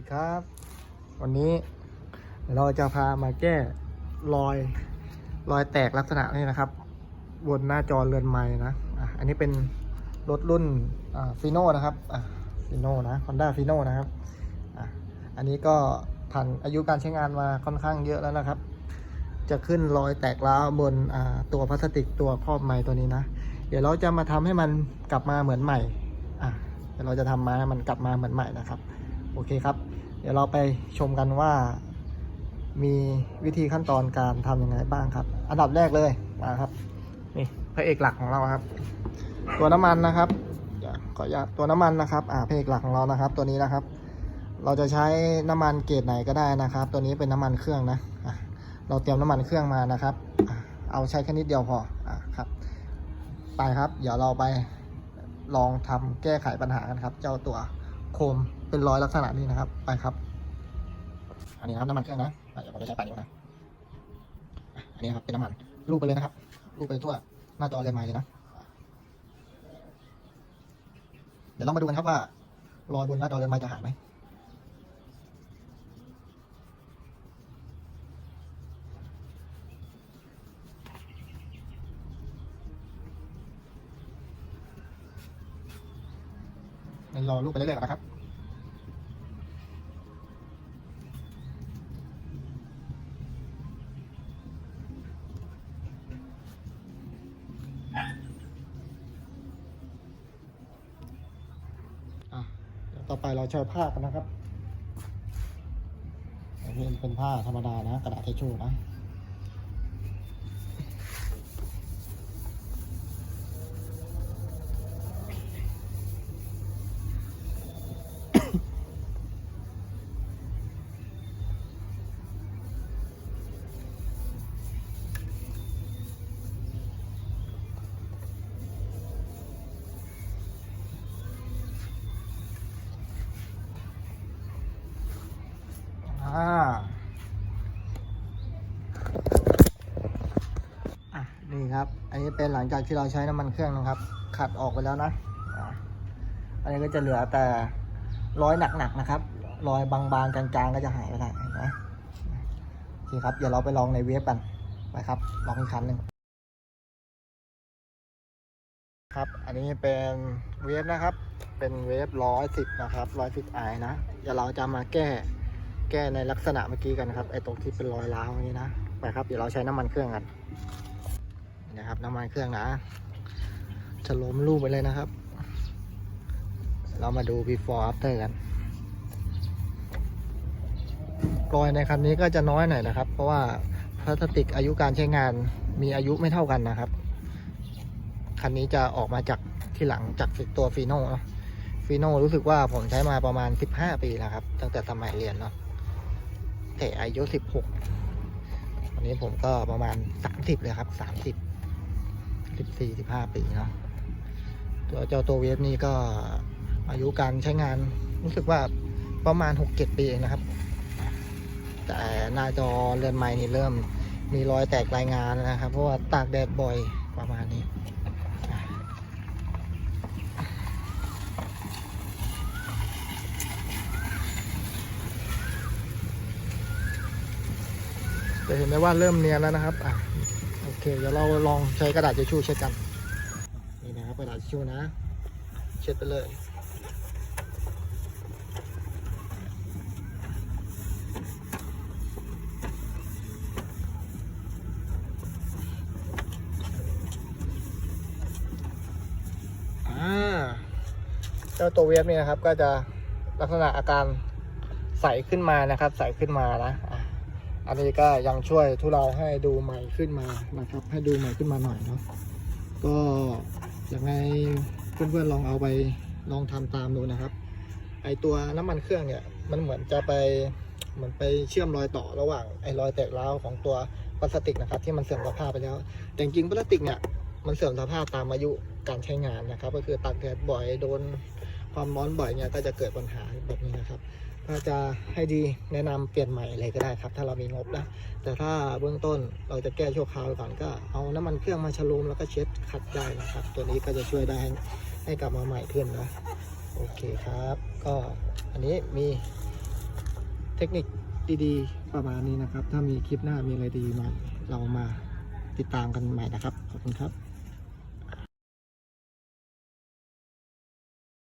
ดีครับ วันนี้เราจะพามาแก้รอยรอยแตกลักษณะนี้นะครับ บนหน้าจอเรือนไม้นะอะอันนี้เป็นรถรุ่นฟีโน่นะครับฟีโน่นะฮอนด้าฟีโน่นะครับอะอันนี้ก็ผ่านอายุการใช้งานมาค่อนข้างเยอะแล้วนะครับ จะขึ้นรอยแตกร้าวบนตัวพลาสติกตัวครอบไม้ตัวนี้นะ เดี๋ยวเราจะมาทำให้มันกลับมาเหมือนใหม่อะเดี๋ยวเราจะทำมาให้มันกลับมาเหมือนใหม่นะครับ โอเคครับ เดี๋ยวเราไปชมกันว่ามีวิธีขั้นตอนการทำยังไงบ้างครับ อันดับแรกเลยมาครับนี่พระเอกหลักของเราครับ ตัวน้ำมันนะครับเดี๋ยวขออนุญาตตัวน้ำมันนะครับอ่าพระเอกหลักของเรานะครับ ตัวนี้นะครับ เราจะใช้น้ำมันเกรดไหนก็ได้นะครับ ตัวนี้เป็นน้ำมันเครื่องนะเราเตรียมน้ำมันเครื่องมานะครับ เอาใช้แค่นิดเดียวพออะครับ ไปครับ เดี๋ยวเราไปลองทำแก้ไขปัญหากันครับ เจ้าตัว โคมเป็นรอยลักษณะนี้นะครับ ไปครับ อันนี้นะครับน้ำมันเครื่องนะอะเดี๋ยวผมจะใช้ปายนิ้วนะ อันนี้ครับเป็นน้ำมันลูบไปเลยนะครับลูบไปทั่วหน้าจอเลยไม้เลยนะ เดี๋ยวเรามาดูกันครับว่ารอยบนหน้าจอเลยไม้จะหายไหมเดี๋ยว รอลูกไปเรื่อยๆนะครับอะต่อไปเราใช้ผ้ากันนะครับอันนี้เป็นผ้าธรรมดานะ กระดาษทิชชู่นะ อ่าอะนี่ครับ อันนี้เป็นหลังจากที่เราใช้น้ำมันเครื่องนะครับ ขัดออกไปแล้วนะอันนี้ก็จะเหลือแต่รอยหนักๆนะครับ รอยบางๆจางๆก็จะหายไปได้เห็นไหมโอเคครับ เดี๋ยวเราไปลองในเวฟกันไปครับ ลองอีกครั้งหนึ่งครับ อันนี้เป็นเวฟนะครับ เป็นเวฟร้อยสิบนะครับร้อยสิบไอนะ เดี๋ยวเราจะมาแก้ แก้ในลักษณะเมื่อกี้กันนะครับไอ้ตรงที่เป็นรอยร้าวนี้นะไปครับเดี๋ยวเราใช้น้ำมันเครื่องกันนะครับ น้ำมันเครื่องนะ จะล้มรูปไปเลยนะครับ เรามาดู before after กันรอยในคันนี้ก็จะน้อยหน่อยนะครับ เพราะว่าพลาสติกอายุการใช้งานมีอายุไม่เท่ากันนะครับคันนี้จะออกมาจากที่หลังจากตัวฟีโน่เนอะฟีโน่รู้สึกว่าผมใช้มาประมาณ 15 ปีแล้วครับ ตั้งแต่สมัยเรียนเนาะ แต่อายุสิบหกวันนี้ผมก็ประมาณสามสิบเลยครับสามสิบสิบสี่สิบห้าปีเนาะตัวเจ้าตัวเวฟนี่ก็อายุการใช้งานรู้สึกว่าประมาณหกเจ็ดปีเองนะครับ แต่หน้าจอเรือนไม้นี่เริ่มมีรอยแตกรายงานนะครับ เพราะว่าตากแดดบ่อยประมาณนี้ จะเห็นได้ว่าเริ่มเนียนแล้วนะครับอะโอเค เดี๋ยวเราลองใช้กระดาษทิชชู่เช็ดกัน นี่นะครับกระดาษทิชชู่นะ เช็ดไปเลยอ่าเจ้าตัวเวฟเนี่ยนะครับก็จะลักษณะอาการใสขึ้นมานะครับ ใสขึ้นมานะ อันนี้ก็ยังช่วยทุเราให้ดูใหม่ขึ้นมานะครับ ให้ดูใหม่ขึ้นมาหน่อยเนาะก็ยังไงเพื่อนๆลองเอาไปลองทำตามดูนะครับ ไอตัวน้ำมันเครื่องเนี่ยมันเหมือนจะไปเหมือนไปเชื่อมรอยต่อระหว่างไอรอยแตกร้าวของตัวพลาสติกนะครับ ที่มันเสื่อมสภาพไปแล้ว แต่จริงพลาสติกเนี่ยมันเสื่อมสภาพตามอายุการใช้งานนะครับ ก็คือตากแดดบ่อยโดน ความร้อนบ่อยเนี่ยก็จะเกิดปัญหาแบบนี้นะครับ ถ้าจะให้ดีแนะนำเปลี่ยนใหม่เลยก็ได้ครับ ถ้าเรามีงบนะแต่ถ้าเบื้องต้นเราจะแก้ชั่วคราวก่อนก็เอาน้ำมันเครื่องมาชโลมแล้วก็เช็ดขัดได้นะครับ ตัวนี้ก็จะช่วยได้ให้กลับมาใหม่ขึ้นนะโอเคครับ ก็อันนี้มีเทคนิคดีๆ ประมาณนี้นะครับ ถ้ามีคลิปหน้ามีอะไรดีมาเรามาติดตามกันใหม่นะครับ ขอบคุณครับ